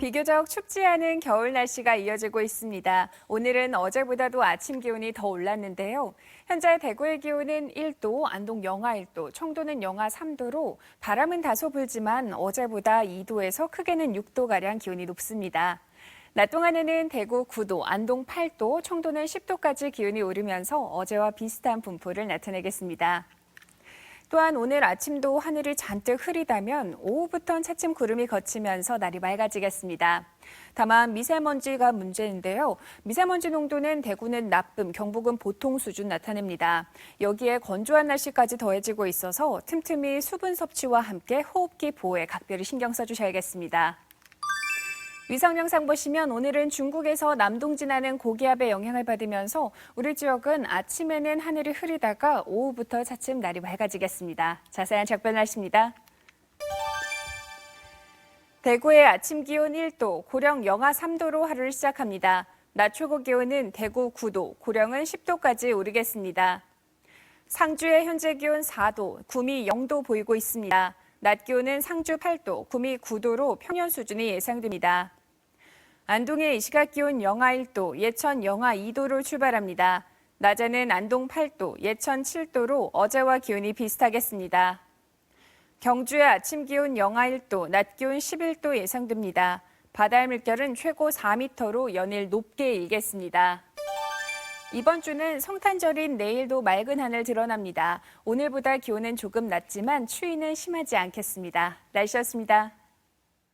비교적 춥지 않은 겨울 날씨가 이어지고 있습니다. 오늘은 어제보다도 아침 기온이 더 올랐는데요. 현재 대구의 기온은 1도, 안동 영하 1도, 청도는 영하 3도로 바람은 다소 불지만 어제보다 2도에서 크게는 6도가량 기온이 높습니다. 낮 동안에는 대구 9도, 안동 8도, 청도는 10도까지 기온이 오르면서 어제와 비슷한 분포를 나타내겠습니다. 또한 오늘 아침도 하늘이 잔뜩 흐리다면 오후부터는 차츰 구름이 걷히면서 날이 맑아지겠습니다. 다만 미세먼지가 문제인데요. 미세먼지 농도는 대구는 나쁨, 경북은 보통 수준 나타냅니다. 여기에 건조한 날씨까지 더해지고 있어서 틈틈이 수분 섭취와 함께 호흡기 보호에 각별히 신경 써주셔야겠습니다. 위성 영상 보시면 오늘은 중국에서 남동 지나는 고기압의 영향을 받으면서 우리 지역은 아침에는 하늘이 흐리다가 오후부터 차츰 날이 맑아지겠습니다. 자세한 작별 날씨입니다. 대구의 아침 기온 1도, 고령 영하 3도로 하루를 시작합니다. 낮 최고 기온은 대구 9도, 고령은 10도까지 오르겠습니다. 상주의 현재 기온 4도, 구미 0도 보이고 있습니다. 낮 기온은 상주 8도, 구미 9도로 평년 수준이 예상됩니다. 안동의 이 시각 기온 영하 1도, 예천 영하 2도로 출발합니다. 낮에는 안동 8도, 예천 7도로 어제와 기온이 비슷하겠습니다. 경주의 아침 기온 영하 1도, 낮 기온 11도 예상됩니다. 바다의 물결은 최고 4m로 연일 높게 일겠습니다. 이번 주는 성탄절인 내일도 맑은 하늘 드러납니다. 오늘보다 기온은 조금 낮지만 추위는 심하지 않겠습니다. 날씨였습니다.